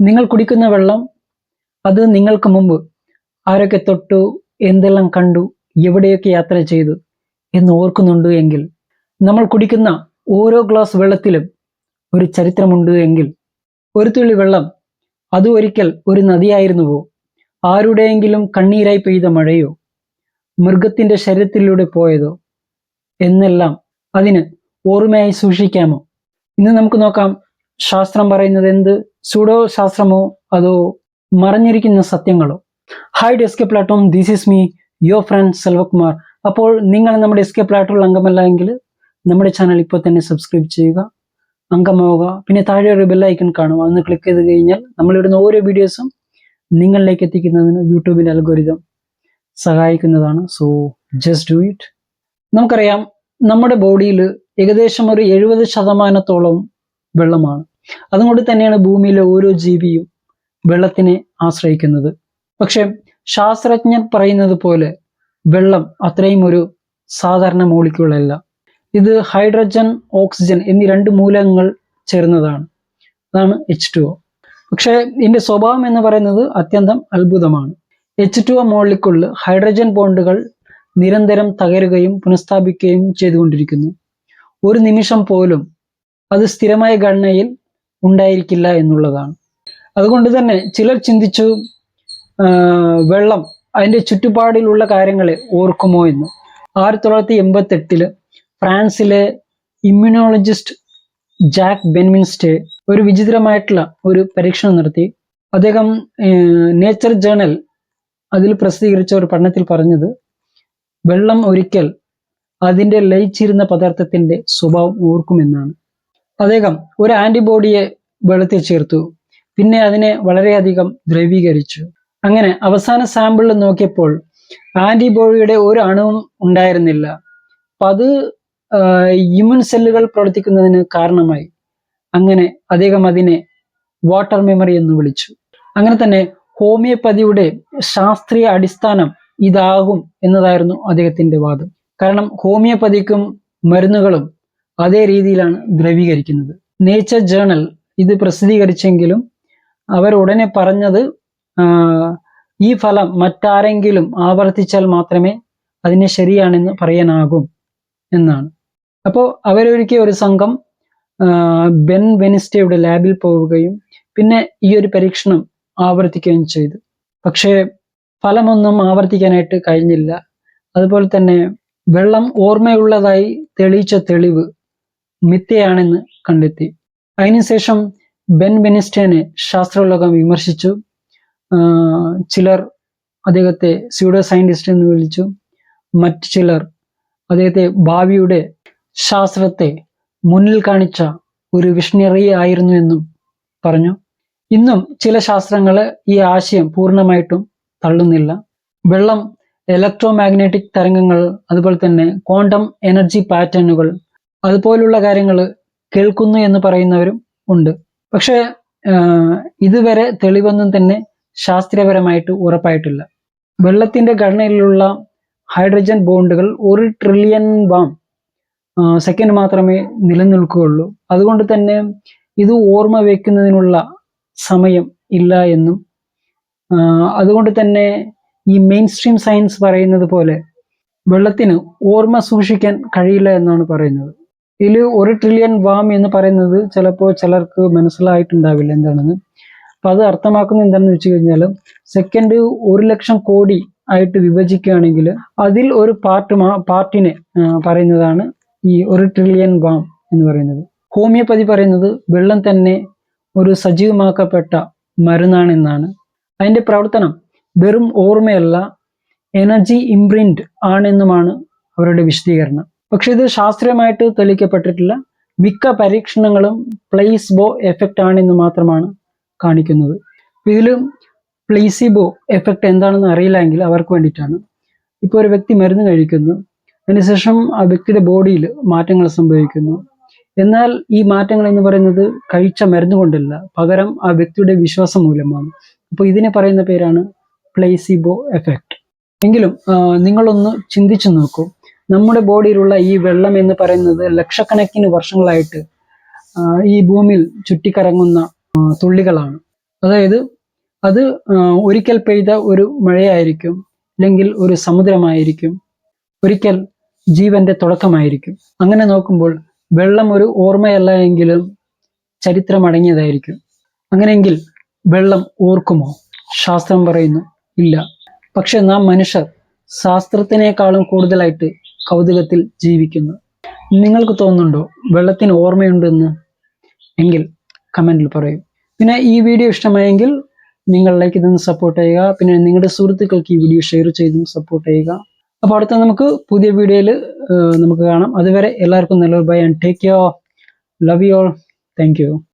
നിങ്ങൾ കുടിക്കുന്ന വെള്ളം അത് നിങ്ങൾക്ക് മുമ്പ് ആരൊക്കെ തൊട്ടു എന്തെല്ലാം കണ്ടു എവിടെയൊക്കെ യാത്ര ചെയ്തു എന്ന് ഓർക്കുന്നുണ്ട് എങ്കിൽ നമ്മൾ കുടിക്കുന്ന ഓരോ ഗ്ലാസ് വെള്ളത്തിലും ഒരു ചരിത്രമുണ്ട് എങ്കിൽ ഒരു തുള്ളി വെള്ളം അത് ഒരിക്കൽ ഒരു നദിയായിരുന്നുവോ? ആരുടെയെങ്കിലും കണ്ണീരായി പെയ്ത മഴയോ? മൃഗത്തിന്റെ ശരീരത്തിലൂടെ പോയതോ? എന്നെല്ലാം അതിന് ഓർമ്മയായി സൂക്ഷിക്കാമോ? ഇന്ന് നമുക്ക് നോക്കാം ശാസ്ത്രം പറയുന്നത് എന്ത്? സുഡോ ശാസ്ത്രമോ? അതോ മറഞ്ഞിരിക്കുന്ന സത്യങ്ങളോ? Hi ഡെസ്കെ platform this is me your friend Selvakumar അപ്പോൾ നിങ്ങൾ നമ്മുടെ എസ്കെ പ്ലാറ്റ്ഫോം അംഗമല്ല എങ്കിൽ നമ്മുടെ ചാനൽ ഇപ്പോൾ തന്നെ സബ്സ്ക്രൈബ് ചെയ്യുക അംഗമാവുക പിന്നെ താഴെ ഒരു ബെല്ലൈക്കൺ കാണുക. അന്ന് ക്ലിക്ക് ചെയ്ത് കഴിഞ്ഞാൽ നമ്മളിടുന്ന ഓരോ വീഡിയോസും നിങ്ങളിലേക്ക് എത്തിക്കുന്നതിന് യൂട്യൂബിന്റെ അൽഗോരിതം സഹായിക്കുന്നതാണ്. സോ ജസ്റ്റ് ഡു ഇറ്റ് നമുക്കറിയാം നമ്മുടെ ബോഡിയിൽ ഏകദേശം ഒരു എഴുപത് ശതമാനത്തോളം വെള്ളമാണ്. അതുകൊണ്ട് തന്നെയാണ് ഭൂമിയിലെ ഓരോ ജീവിയും വെള്ളത്തിനെ ആശ്രയിക്കുന്നത്. പക്ഷെ ശാസ്ത്രജ്ഞർ പറയുന്നത് പോലെ വെള്ളം അത്രയും ഒരു സാധാരണ മോളിക്യൂളല്ല. ഇത് ഹൈഡ്രജൻ ഓക്സിജൻ എന്നീ രണ്ട് മൂലകങ്ങൾ ചേർന്നതാണ്. അതാണ് എച്ച് ടു ഒ പക്ഷേ ഇതിന്റെ സ്വഭാവം എന്ന് പറയുന്നത് അത്യന്തം അത്ഭുതമാണ്. എച്ച് ടു ഒ മോളിക്കുള്ളിൽ ഹൈഡ്രജൻ ബോണ്ടുകൾ നിരന്തരം തകരുകയും പുനഃസ്ഥാപിക്കുകയും ചെയ്തുകൊണ്ടിരിക്കുന്നു. ഒരു നിമിഷം പോലും അത് സ്ഥിരമായ ഘടനയിൽ ഉണ്ടായിരിക്കില്ല എന്നുള്ളതാണ്. അതുകൊണ്ട് തന്നെ ചിലർ ചിന്തിച്ചു വെള്ളം അതിന്റെ ചുറ്റുപാടിലുള്ള കാര്യങ്ങളെ ഓർക്കുമോ എന്ന്. ആയിരത്തി തൊള്ളായിരത്തി എൺപത്തി എട്ടിൽ ഫ്രാൻസിലെ ഇമ്മ്യൂണോളജിസ്റ്റ് ജാക്ക് ബെൻമിൻസ്റ്റേ ഒരു വിചിത്രമായിട്ടുള്ള ഒരു പരീക്ഷണം നടത്തി. അദ്ദേഹം നേച്ചർ ജേണൽ അതിൽ പ്രസിദ്ധീകരിച്ച ഒരു പഠനത്തിൽ പറഞ്ഞത് വെള്ളം ഒരിക്കൽ അതിന്റെ ലയിച്ചിരുന്ന പദാർത്ഥത്തിന്റെ സ്വഭാവം ഓർക്കുമെന്നാണ്. അദ്ദേഹം ഒരു ആന്റിബോഡിയെ വെള്ളത്തിൽ ചേർത്തു. പിന്നെ അതിനെ വളരെയധികം ദ്രവീകരിച്ചു. അങ്ങനെ അവസാന സാമ്പിളിൽ നോക്കിയപ്പോൾ ആന്റിബോഡിയുടെ ഒരു അണുവും ഉണ്ടായിരുന്നില്ല. അപ്പൊ അത് ഇമ്യൂൺ സെല്ലുകൾ പ്രവർത്തിക്കുന്നതിന് കാരണമായി. അങ്ങനെ അദ്ദേഹം അതിനെ വാട്ടർ മെമ്മറി എന്ന് വിളിച്ചു. അങ്ങനെ തന്നെ ഹോമിയോപ്പതിയുടെ ശാസ്ത്രീയ അടിസ്ഥാനം ഇതാകും എന്നതായിരുന്നു അദ്ദേഹത്തിന്റെ വാദം. കാരണം ഹോമിയോപ്പതിക്കും മരുന്നുകളും അതേ രീതിയിലാണ് ദ്രവീകരിക്കുന്നത്. നേച്ചർ ജേണൽ ഇത് പ്രസിദ്ധീകരിച്ചെങ്കിലും അവർ ഉടനെ പറഞ്ഞത് ഈ ഫലം മറ്റാരെങ്കിലും ആവർത്തിച്ചാൽ മാത്രമേ അതിനെ ശരിയാണെന്ന് പറയാനാകും എന്നാണ്. അപ്പോൾ അവരൊരുക്കിയ ഒരു സംഘം ബെൻ വെനിസ്റ്റയുടെ ലാബിൽ പോവുകയും പിന്നെ ഈ ഒരു പരീക്ഷണം ആവർത്തിക്കുകയും ചെയ്തു. പക്ഷേ ഫലമൊന്നും ആവർത്തിക്കാനായിട്ട് കഴിഞ്ഞില്ല. അതുപോലെ തന്നെ വെള്ളം ഓർമ്മയുള്ളതായി തെളിയിച്ച തെളിവ് മിഥ്യയാണെന്ന് കണ്ടെത്തി. അതിനുശേഷം ബെൻ ബെനിസ്റ്റേനെ ശാസ്ത്രലോകം വിമർശിച്ചു. ചിലർ അദ്ദേഹത്തെ സ്യൂഡോ സയന്റിസ്റ്റ് എന്ന് വിളിച്ചു. മറ്റു ചിലർ അദ്ദേഹത്തെ ഭാവിയുടെ ശാസ്ത്രത്തെ മുന്നിൽ കാണിച്ച ഒരു വിഷണറി ആയിരുന്നു എന്നും പറഞ്ഞു. ഇന്നും ചില ശാസ്ത്രങ്ങൾ ഈ ആശയം പൂർണമായിട്ടും തള്ളുന്നില്ല. വെള്ളം ഇലക്ട്രോ മാഗ്നറ്റിക് തരംഗങ്ങൾ അതുപോലെ തന്നെ ക്വാണ്ടം എനർജി പാറ്റേണുകൾ അതുപോലുള്ള കാര്യങ്ങൾ കേൾക്കുന്നു എന്ന് പറയുന്നവരും ഉണ്ട്. പക്ഷേ ഇതുവരെ തെളിവൊന്നും തന്നെ ശാസ്ത്രീയപരമായിട്ട് ഉറപ്പായിട്ടില്ല. വെള്ളത്തിന്റെ ഘടനയിലുള്ള ഹൈഡ്രജൻ ബോണ്ടുകൾ ഒരു ട്രില്യൺ ബാം സെക്കൻഡ് മാത്രമേ നിലനിൽക്കുകയുള്ളൂ. അതുകൊണ്ട് തന്നെ ഇത് ഓർമ്മ വയ്ക്കുന്നതിനുള്ള സമയം ഇല്ല എന്നും അതുകൊണ്ട് തന്നെ ഈ മെയിൻ സ്ട്രീം സയൻസ് പറയുന്നത് പോലെ വെള്ളത്തിന് ഓർമ്മ സൂക്ഷിക്കാൻ കഴിയില്ല എന്നാണ് പറയുന്നത്. ഇതിൽ ഒരു ട്രില്യൺ വാം എന്ന് പറയുന്നത് ചിലപ്പോൾ ചിലർക്ക് മനസ്സിലായിട്ടുണ്ടാവില്ല എന്താണെന്ന്. അപ്പൊ അത് അർത്ഥമാക്കുന്നത് എന്താണെന്ന് വെച്ച് കഴിഞ്ഞാൽ സെക്കൻഡ് ഒരു ലക്ഷം കോടി ആയിട്ട് വിഭജിക്കുകയാണെങ്കിൽ അതിൽ ഒരു പാർട്ട് പാർട്ടിനെ പറയുന്നതാണ് ഈ ഒരു ട്രില്യൺ വാം എന്ന് പറയുന്നത്. ഹോമിയോപ്പതി പറയുന്നത് വെള്ളം തന്നെ ഒരു സജീവമാക്കപ്പെട്ട മരുന്നാണെന്നാണ് അതിന്റെ പ്രവർത്തനം വെറും ഓർമ്മയല്ല എനർജി ഇംപ്രിന്റ് ആണെന്നുമാണ് അവരുടെ വിശദീകരണം. പക്ഷെ ഇത് ശാസ്ത്രീയമായിട്ട് തെളിയിക്കപ്പെട്ടിട്ടില്ല. മിക്ക പരീക്ഷണങ്ങളും പ്ലേസ്ബോ എഫക്റ്റ് ആണെന്ന് മാത്രമാണ് കാണിക്കുന്നത്. ഇതിൽ പ്ലേസിബോ എഫക്റ്റ് എന്താണെന്ന് അറിയില്ലെങ്കിൽ അവർക്ക് വേണ്ടിയിട്ടാണ്. ഇപ്പോൾ ഒരു വ്യക്തി മരുന്ന് കഴിക്കുന്നു. അതിനുശേഷം ആ വ്യക്തിയുടെ ബോഡിയിൽ മാറ്റങ്ങൾ സംഭവിക്കുന്നു. എന്നാൽ ഈ മാറ്റങ്ങൾ എന്ന് പറയുന്നത് കഴിച്ച മരുന്ന് കൊണ്ടല്ല പകരം ആ വ്യക്തിയുടെ വിശ്വാസം മൂലമാണ്. അപ്പോൾ ഇതിനെ പറയുന്ന പേരാണ് പ്ലേസിബോ എഫക്റ്റ്. എങ്കിലും നിങ്ങളൊന്ന് ചിന്തിച്ചു നോക്കൂ. നമ്മുടെ ബോഡിയിലുള്ള ഈ വെള്ളം എന്ന് പറയുന്നത് ലക്ഷക്കണക്കിന് വർഷങ്ങളായിട്ട് ഈ ഭൂമിയിൽ ചുറ്റിക്കറങ്ങുന്ന തുള്ളികളാണ്. അതായത് അത് ഒരിക്കൽ പെയ്ത ഒരു മഴയായിരിക്കും അല്ലെങ്കിൽ ഒരു സമുദ്രമായിരിക്കും ഒരിക്കൽ ജീവന്റെ തുടക്കമായിരിക്കും. അങ്ങനെ നോക്കുമ്പോൾ വെള്ളം ഒരു ഓർമ്മയല്ല എങ്കിലും ചരിത്രമടങ്ങിയതായിരിക്കും അങ്ങനെയെങ്കിൽ വെള്ളം ഓർക്കുമോ? ശാസ്ത്രം പറയുന്നു ഇല്ല. പക്ഷെ നാം മനുഷ്യർ ശാസ്ത്രത്തിനേക്കാളും കൂടുതലായിട്ട് കൗതുകത്തിൽ ജീവിക്കുന്നു. നിങ്ങൾക്ക് തോന്നുന്നുണ്ടോ? വെള്ളത്തിന് ഓർമ്മയുണ്ടെന്ന്? എങ്കിൽ കമന്റിൽ പറയൂ. പിന്നെ ഈ വീഡിയോ ഇഷ്ടമായെങ്കിൽ നിങ്ങൾ ലൈക്ക് ഇതൊന്ന് സപ്പോർട്ട് ചെയ്യുക. പിന്നെ നിങ്ങളുടെ സുഹൃത്തുക്കൾക്ക് ഈ വീഡിയോ ഷെയർ ചെയ്തും സപ്പോർട്ട് ചെയ്യുക. അപ്പോൾ അടുത്ത നമുക്ക് പുതിയ വീഡിയോയിൽ നമുക്ക് കാണാം. അതുവരെ എല്ലാവർക്കും നല്ലൊരു bye and take care love you all thank you